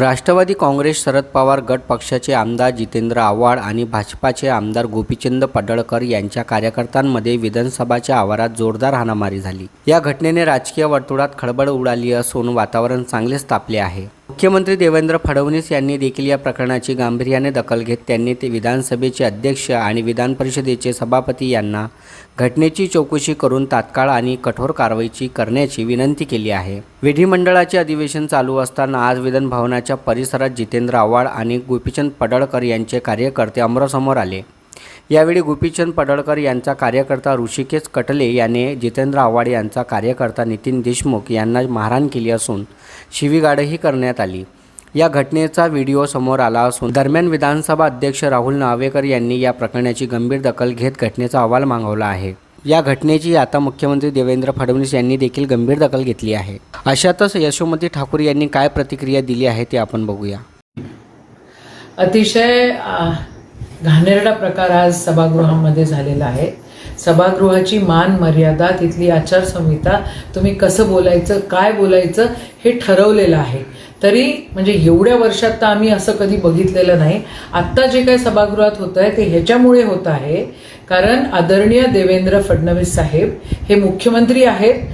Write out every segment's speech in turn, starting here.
राष्ट्रवादी काँग्रेस शरद पवार गट पक्षाचे आमदार जितेंद्र आव्हाड आणि भाजपाचे आमदार गोपीचंद पडळकर यांच्या कार्यकर्त्यांमध्ये विधानसभाच्या आवारात जोरदार हाणामारी झाली. या घटनेने राजकीय वर्तुळात खळबळ उडाली असून वातावरण चांगलेच तापले आहे. मुख्यमंत्री देवेंद्र फडणवीस यांनी देखील या प्रकरणाची गांभीर्याने दखल घेत त्यांनी ते विधानसभेचे अध्यक्ष आणि विधान परिषदेचे सभापती यांना घटनेची चौकशी करून तात्काळ आणि कठोर कारवाईची करण्याची विनंती केली आहे. विधिमंडळाचे अधिवेशन चालू असताना आज विधान भवनाच्या परिसरात जितेंद्र आव्हाड आणि गोपीचंद पडळकर यांचे कार्यकर्ते अमरासमोर आले. यावेळी गोपीचंद पडळकर यांचा कार्यकर्ता ऋषिकेश कटले याने जितेंद्र आव्हाड यांचा कार्यकर्ता नितीन देशमुख यांना मारहाण केली असून शिवीगाडही करण्यात आली. या घटनेचा व्हिडिओ समोर आला असून दरम्यान विधानसभा अध्यक्ष राहुल नावेकर यांनी या प्रकरणाची गंभीर दखल घेत घटनेचा अहवाल मागवला आहे. या घटनेची आता मुख्यमंत्री देवेंद्र फडणवीस यांनी देखील गंभीर दखल घेतली आहे. अशातच यशोमती ठाकूर यांनी काय प्रतिक्रिया दिली आहे ते आपण बघूया. अतिशय घाणेरडा प्रकार आज सभागृहामध्ये झालेला आहे. सभागृहाची मान मर्यादा तिथली आचारसंहिता तुम्ही कसं बोलायचं काय बोलायचं हे ठरवलेलं आहे. तरी म्हणजे एवढ्या वर्षात तर आम्ही असं कधी बघितलेलं नाही. आत्ता जे काही सभागृहात होतं आहे ते ह्याच्यामुळे होत आहे. कारण आदरणीय देवेंद्र फडणवीस साहेब हे मुख्यमंत्री आहेत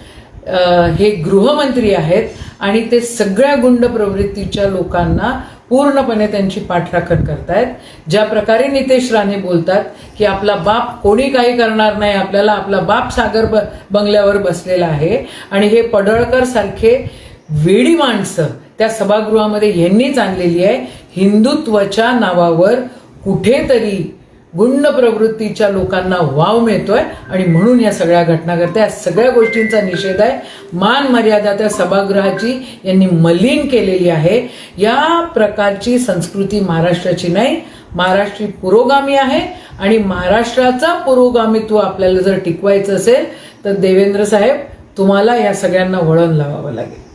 हे गृहमंत्री आहेत आणि ते सगळ्या गुंड प्रवृत्तीच्या लोकांना पूर्णपणे त्यांची पाठराखण करतायत. ज्या प्रकारे नितेश राणे बोलतात की आपला बाप कोणी काही करणार नाही आपल्याला आपला बाप सागर ब बंगल्यावर बसलेला आहे. आणि हे पडळकर सारखे वेडी माणसं त्या सभागृहामध्ये यांनीच आणलेली आहे. हिंदुत्वाच्या नावावर कुठेतरी गुंड प्रवृत्तीच्या लोकांना वाव मिळतोय आणि म्हणून या सगळ्या घटना घडत्या या सगळ्या गोष्टींचा निषेध आहे. मान मर्यादा त्या सभागृहाची यांनी मलिन केलेली आहे. या प्रकारची संस्कृती महाराष्ट्राची नाही महाराष्ट्री पुरोगामी आहे आणि महाराष्ट्राचा पुरोगामित्व आपल्याला जर टिकवायचं असेल तर देवेंद्र साहेब तुम्हाला या सगळ्यांना वळण लावावं लागेल.